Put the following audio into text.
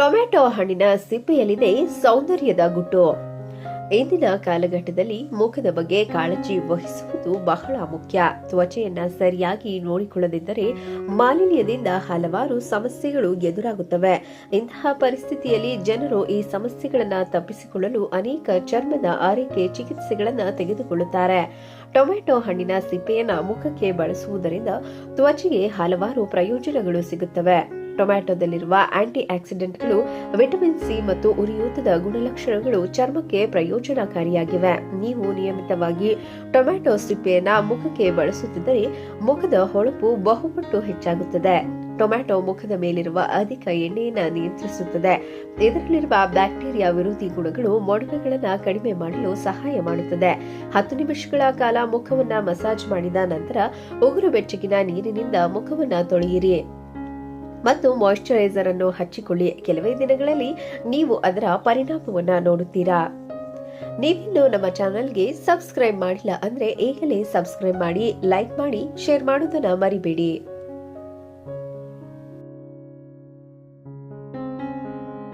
Tomato ಹಣ್ಣಿನ ಸಿಪ್ಪೆಯಲ್ಲಿದೆ ಸೌಂದರ್ಯದ ಗುಟ್ಟು. ಇಂದಿನ ಕಾಲಘಟ್ಟದಲ್ಲಿ ಮುಖದ ಬಗ್ಗೆ ಕಾಳಜಿ ವಹಿಸುವುದು ಬಹಳ ಮುಖ್ಯ. ತ್ವಚೆಯನ್ನ ಸರಿಯಾಗಿ ನೋಡಿಕೊಳ್ಳದಿದ್ದರೆ ಮಾಲಿನ್ಯದಿಂದ ಹಲವಾರು ಸಮಸ್ಯೆಗಳು ಎದುರಾಗುತ್ತವೆ. ಇಂತಹ ಪರಿಸ್ಥಿತಿಯಲ್ಲಿ ಜನರು ಈ ಸಮಸ್ಯೆಗಳನ್ನು ತಪ್ಪಿಸಿಕೊಳ್ಳಲು ಅನೇಕ ಚರ್ಮದ ಆರೈಕೆ ಚಿಕಿತ್ಸೆಗಳನ್ನು ತೆಗೆದುಕೊಳ್ಳುತ್ತಾರೆ. ಟೊಮೆಟೊ ಹಣ್ಣಿನ ಸಿಪ್ಪೆಯನ್ನು ಮುಖಕ್ಕೆ ಬಳಸುವುದರಿಂದ ತ್ವಚೆಗೆ ಹಲವಾರು ಪ್ರಯೋಜನಗಳು ಸಿಗುತ್ತವೆ. ಟೊಮ್ಯಾಟೊದಲ್ಲಿರುವ ಆಂಟಿ ಆಕ್ಸಿಡೆಂಟ್ಗಳು ವಿಟಮಿನ್ ಸಿ ಮತ್ತು ಉರಿಯೂತದ ಗುಣಲಕ್ಷಣಗಳು ಚರ್ಮಕ್ಕೆ ಪ್ರಯೋಜನಕಾರಿಯಾಗಿವೆ. ನೀವು ನಿಯಮಿತವಾಗಿ ಟೊಮ್ಯಾಟೊ ಸಿಪ್ಪೆಯನ್ನ ಮುಖಕ್ಕೆ ಬಳಸುತ್ತಿದ್ದರೆ ಮುಖದ ಹೊಳಪು ಬಹುಪಟ್ಟು ಹೆಚ್ಚಾಗುತ್ತದೆ. ಟೊಮ್ಯಾಟೊ ಮುಖದ ಮೇಲಿರುವ ಅಧಿಕ ಎಣ್ಣೆಯನ್ನು ನಿಯಂತ್ರಿಸುತ್ತದೆ. ಇದರಲ್ಲಿರುವ ಬ್ಯಾಕ್ಟೀರಿಯಾ ವಿರೋಧಿ ಗುಣಗಳು ಮೊಡವೆಗಳನ್ನು ಕಡಿಮೆ ಮಾಡಲು ಸಹಾಯ ಮಾಡುತ್ತದೆ. ಹತ್ತು ನಿಮಿಷಗಳ ಕಾಲ ಮುಖವನ್ನ ಮಸಾಜ್ ಮಾಡಿದ ನಂತರ ಉಗುರು ಬೆಚ್ಚಗಿನ ನೀರಿನಿಂದ ಮುಖವನ್ನು ತೊಳೆಯಿರಿ. ಮತ್ತು ಮಾಯಿಶ್ಚರೈಸರ್ ಅನ್ನು ಹಚ್ಚಿಕೊಳ್ಳಿ. ಕೆಲವೇ ದಿನಗಳಲ್ಲಿ ನೀವು ಅದರ ಪರಿಣಾಮವನ್ನು ನೋಡುತ್ತೀರಾ? ನೀವಿನ್ನು ನಮ್ಮ ಚಾನಲ್ಗೆ ಸಬ್ಸ್ಕ್ರೈಬ್ ಮಾಡಿಲ್ಲ ಅಂದ್ರೆ ಈಗಲೇ ಸಬ್ಸ್ಕ್ರೈಬ್ ಮಾಡಿ, ಲೈಕ್ ಮಾಡಿ, ಶೇರ್ ಮಾಡೋದನ್ನ ಮರಿಬೇಡಿ.